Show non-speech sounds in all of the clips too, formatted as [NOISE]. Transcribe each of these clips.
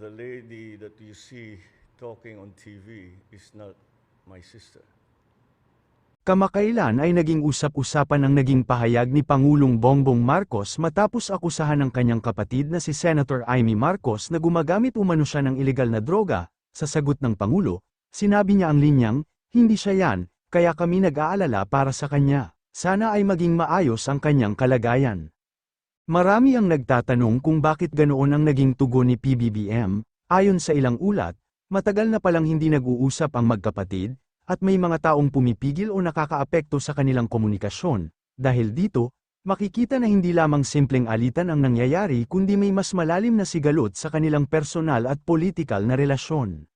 the lady that you see talking on TV is not my sister. Kamakailan ay naging usap-usapan ang naging pahayag ni Pangulong Bongbong Marcos matapos akusahan ng kanyang kapatid na si Senator Amy Marcos na gumagamit umano siya ng ilegal na droga. Sa sagot ng Pangulo, sinabi niya ang linyang, hindi siya yan, kaya kami nag-aalala para sa kanya. Sana ay maging maayos ang kanyang kalagayan. Marami ang nagtatanong kung bakit ganoon ang naging tugon ni PBBM, ayon sa ilang ulat, matagal na palang hindi nag-uusap ang magkapatid, at may mga taong pumipigil o nakakaapekto sa kanilang komunikasyon. Dahil dito, makikita na hindi lamang simpleng alitan ang nangyayari kundi may mas malalim na sigalot sa kanilang personal at politikal na relasyon.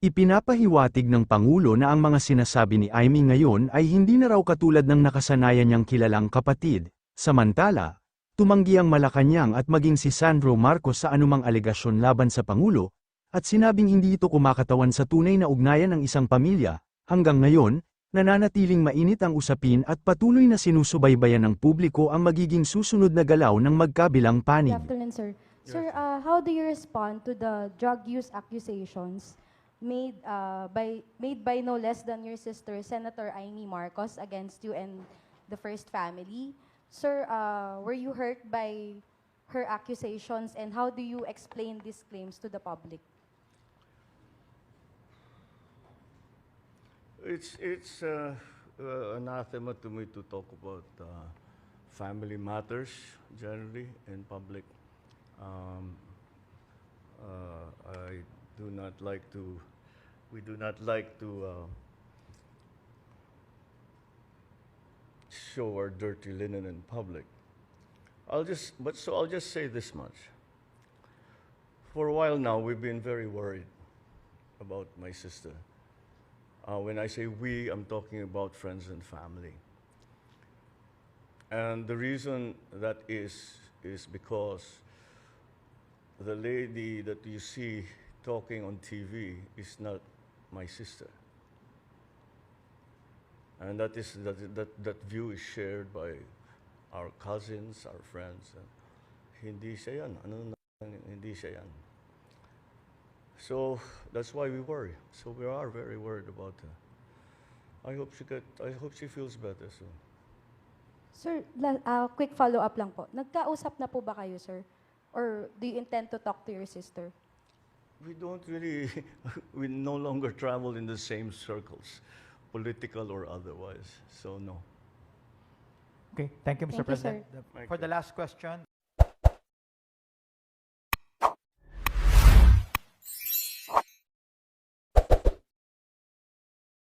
Ipinapahiwatig ng Pangulo na ang mga sinasabi ni Amy ngayon ay hindi na raw katulad ng nakasanayan niyang kilalang kapatid. Samantala, tumanggi ang Malacanang at maging si Sandro Marcos sa anumang alegasyon laban sa Pangulo, at sinabing hindi ito kumakatawan sa tunay na ugnayan ng isang pamilya. Hanggang ngayon, nananatiling mainit ang usapin at patuloy na sinusubaybayan ng publiko ang magiging susunod na galaw ng magkabilang Good panig. afternoon, sir. Sir, uh, how do you respond to the drug use accusations made uh, by made by no less than your sister, Senator Amy Marcos, against you and the first family? Sir, uh, were you hurt by her accusations, and how do you explain these claims to the public? It's, it's uh, uh, anathema to me to talk about uh, family matters generally in public. Um, uh, I do not like to, we do not like to show our dirty linen in public. I'll just, but so I'll just say this much. For a while now, we've been very worried about my sister. Uh, when I say we, I'm talking about friends and family. And the reason that is, is because the lady that you see talking on TV is not my sister. And that, is, that, that, that view is shared by our cousins, our friends. Uh, hindi siya yan. Ano na, hindi siya yan. So that's why we worry. So we are very worried about her. I hope she get. I hope she feels better soon. Sir, uh, quick follow-up lang po. Nagkausap na po ba kayo, sir? Or do you intend to talk to your sister? We don't really. [LAUGHS] we no longer travel in the same circles, political or otherwise. So no. Okay, thank you, Thank Mr. you, President. For the last question,